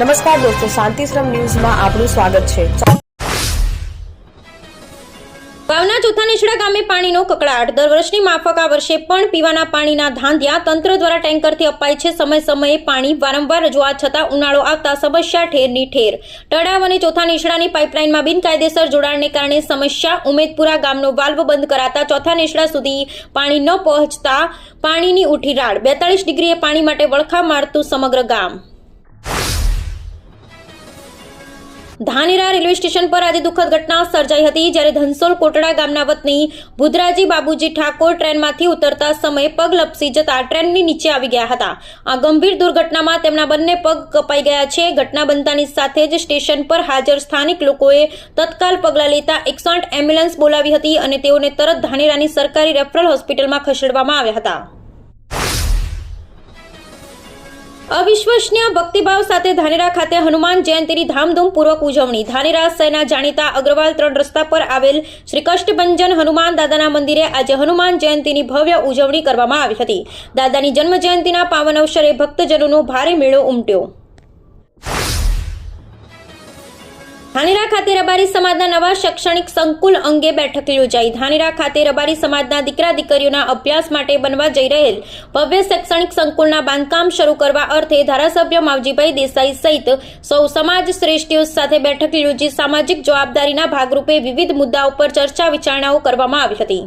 નમસ્કાર દોસ્તો, શાંતિશ્રમ ન્યૂઝમાં આપનું સ્વાગત છે. વાવના ચોથા નીચડા ગામે પાણીનો કકળાટ. દર વર્ષની માફક આ વર્ષે પણ પીવાના પાણીના ધાંધિયા તંત્ર દ્વારા ટેન્કરથી અપાય છે. સમય સમયે પાણી વારંવાર રજૂઆત છતાં ઉનાળો આવતા સમસ્યા ઠેરની ઠેર. તળાવ અને ચોથા નીચડાની પાઇપલાઇનમાં બિનકાયદેસર જોડાણને કારણે સમસ્યા ઉમેદપુરા ગામનો વાલ્વ બંધ કરાતા ચોથા નીચડા સુધી પાણી ન પહોંચતા પાણીની ઉઠી રાડ. બેતાળીસ ડિગ્રીએ પાણી માટે વળખા મારતું સમગ્ર ગામ. ધાનેરા રેલવે સ્ટેશન પર આજે દુઃખદ ઘટના સર્જાઈ હતી, જ્યારે ધનસોલ કોટડા ગામના વતની ભુદરાજી બાબુજી ઠાકોર ટ્રેનમાંથી ઉતરતા સમયે પગ લપસી જતા ટ્રેનની નીચે આવી ગયા હતા. આ ગંભીર દુર્ઘટનામાં તેમના બંને પગ કપાઈ ગયા છે. ઘટના બનતાની સાથે જ સ્ટેશન પર હાજર સ્થાનિક લોકોએ તત્કાલ પગલાં લેતા એકસો એમ્બ્યુલન્સ બોલાવી હતી અને તેઓને તરત ધાનેરાની સરકારી રેફરલ હોસ્પિટલમાં ખસેડવામાં આવ્યા હતા. અવિશ્વસનીય ભક્તિભાવ સાથે ધાનેરા ખાતે હનુમાન જયંતીની ધામધૂમપૂર્વક ઉજવણી. ધાનેરા શહેરના જાણીતા અગ્રવાલ ત્રણ રસ્તા પર આવેલ શ્રી કષ્ટભંજન હનુમાન દાદાના મંદિરે આજે હનુમાન જયંતીની ભવ્ય ઉજવણી કરવામાં આવી હતી. દાદાની જન્મ જયંતિના પાવન અવસરે ભક્તજનોનો ભારે મેળો ઉમટ્યો. ધાનેરા ખાતે રબારી સમાજના નવા શૈક્ષણિક સંકુલ અંગે બેઠક યોજાઈ. ધાનેરા ખાતે રબારી સમાજના દીકરા દીકરીઓના અભ્યાસ માટે બનવા જઈ રહેલ ભવ્ય શૈક્ષણિક સંકુલના બાંધકામ શરૂ કરવા અર્થે ધારાસભ્ય માવજીભાઈ દેસાઈ સહિત સૌ સમાજ શ્રેષ્ઠીઓ સાથે બેઠક યોજી સામાજિક જવાબદારીના ભાગરૂપે વિવિધ મુદ્દાઓ પર ચર્ચા વિચારણાઓ કરવામાં આવી હતી.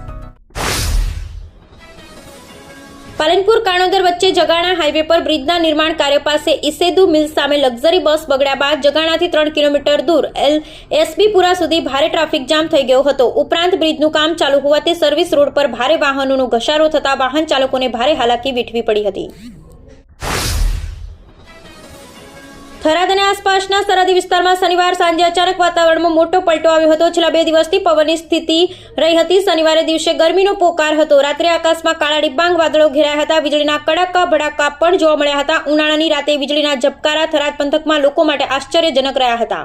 પાલનપુર કાણોદર વચ્ચે જગાણા હાઈવે પર બ્રિજના નિર્માણ કાર્ય પાસે ઇસેદુ મિલ સામે લક્ઝરી બસ બગડ્યા બાદ જગાણાથી ત્રણ કિલોમીટર દૂર એલ એસબીપુરા સુધી ભારે ટ્રાફિક જામ થઈ ગયો હતો. ઉપરાંત બ્રિજનું કામ ચાલુ હોવાથી સર્વિસ રોડ પર ભારે વાહનોનો ઘસારો થતા વાહન ચાલકોને ભારે હાલાકી વેઠવી પડી હતી. થરાદ અને આસપાસના સરહદી વિસ્તારમાં શનિવાર સાંજે અચાનક વાતાવરણમાં મોટો પલટો આવ્યો હતો. છેલ્લા બે દિવસથી પવનની સ્થિતિ રહી હતી. શનિવારે દિવસે ગરમીનો પોકાર હતો. રાત્રે આકાશમાં કાળા ડિબાંગ વાદળો ઘેરાયા હતા. વીજળીના કડાકા ભડાકા પણ જોવા મળ્યા હતા. ઉનાળાની રાતે વીજળીના ઝબકારા થરાદ પંથકમાં લોકો માટે આશ્ચર્યજનક રહ્યા હતા.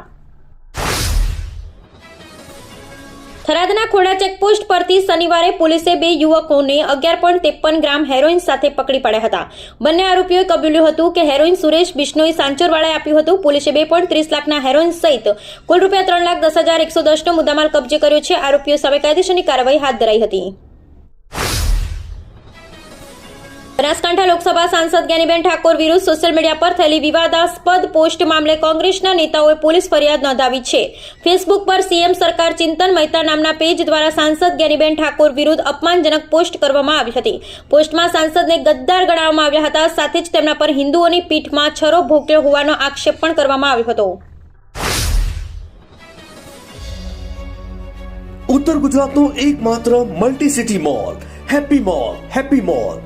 થરાદના ખોડા ચેકપોસ્ટ પરથી શનિવારે પોલીસે બે યુવકોને અગિયાર પોઈન્ટ ત્રેપન ગ્રામ હેરોઇન સાથે પકડી પાડ્યા હતા. બંને આરોપીઓએ કબૂલ્યું હતું કે હેરોઇન સુરેશ બિશ્નોઈ સાંચોરવાળાએ આપ્યું હતું. પોલીસે બે પોઈન્ટ ત્રીસ લાખના હેરોઇન સહિત કુલ રૂપિયા ત્રણ લાખ દસ હજાર એકસો દસનો મુદ્દામાલ કબજે કર્યો છે. આરોપીઓ સામે કાયદેસરની કાર્યવાહી હાથ ધરાઈ હતી. બનાસકાંઠા લોકસભા સાંસદ જ્ઞાનીબેન ઠાકોર વિરુદ્ધ સોશિયલ મીડિયા પર થયેલી વિવાદાસ્પદ પોસ્ટ મામલે કોંગ્રેસના નેતાઓએ પોલીસ ફરિયાદ નોંધાવી છે. ફેસબુક પર સીએમ સરકાર ચિંતન મહેતા નામના પેજ દ્વારા સાંસદ જ્ઞાનીબેન ઠાકોર વિરુદ્ધ અપમાનજનક પોસ્ટ કરવામાં આવી હતી. પોસ્ટમાં સાંસદને ગદ્દાર ગણાવવામાં આવ્યા હતા, સાથે જ તેમના પર હિન્દુઓની પીઠમાં છરો ભોગ્યો હોવાનો આક્ષેપ પણ કરવામાં આવ્યો હતો. ઉત્તર ગુજરાતનું એકમાત્ર multi city mall happy mall happy mall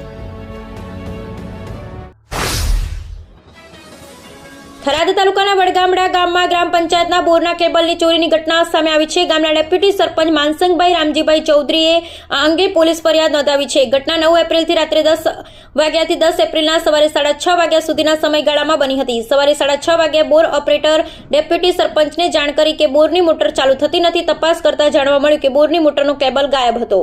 Tharad તાલુકાના વડગામડા ગામમાં ગ્રામ પંચાયતના બોરના કેબલની ચોરીની ઘટના સામે આવી છે. ગામના ડેપ્યુટી સરપંચ માનસંગભાઈ રામજીભાઈ ચૌધરીએ આ અંગે પોલીસ ફરિયાદ નોંધાવી છે. ઘટના નવ એપ્રિલથી રાત્રે દસ વાગ્યાથી દસ એપ્રિલના સવારે સાડા છ વાગ્યા સુધીના સમયગાળામાં બની હતી. સવારે સાડા છ વાગ્યે બોર ઓપરેટર ડેપ્યુટી સરપંચને જાણ કરી કે બોરની મોટર ચાલુ થતી નથી. તપાસ કરતા જાણવા મળ્યું કે બોરની મોટરનો કેબલ ગાયબ હતો.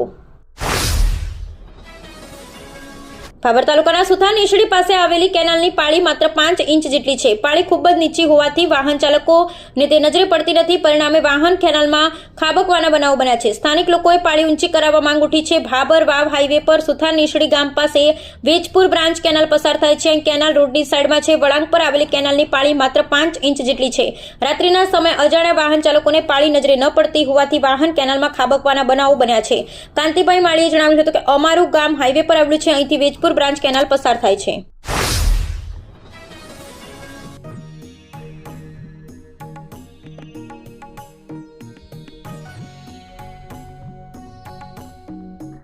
ભાભર તાલુકાના સુથાન નીશડી પાસે આવેલી કેનાલની પાળી માત્ર પાંચ ઇંચ જેટલી છે. પાળી ખૂબ જ નીચી હોવાથી વાહન ચાલકોને તે નજરે પડતી નથી. પરિણામે વાહન કેનાલમાં ખાબકવાના બનાવો બન્યા છે. સ્થાનિક લોકોએ પાળી ઊંચી કરાવવા માંગ ઉઠી છે. ભાભર વાવ હાઈવે પર સુથાર નીશડી ગામ પાસે વેજપુર બ્રાન્ચ કેનાલ પસાર થાય છે કેનાલ રોડની સાઈડમાં છે. વળાંક પર આવેલી કેનાલની પાળી માત્ર પાંચ ઇંચ જેટલી છે. રાત્રિના સમયે અજાણ્યા વાહન ચાલકોને પાળી નજરે ન પડતી હોવાથી વાહન કેનાલમાં ખાબકવાના બનાવો બન્યા છે. કાંતિભાઈ માળીએ જણાવ્યું હતું કે, અમારું ગામ હાઈવે પર આવેલું છે. અહીંથી વેજપુર બ્રાન્ચ કેનાલ પસાર થાય છે.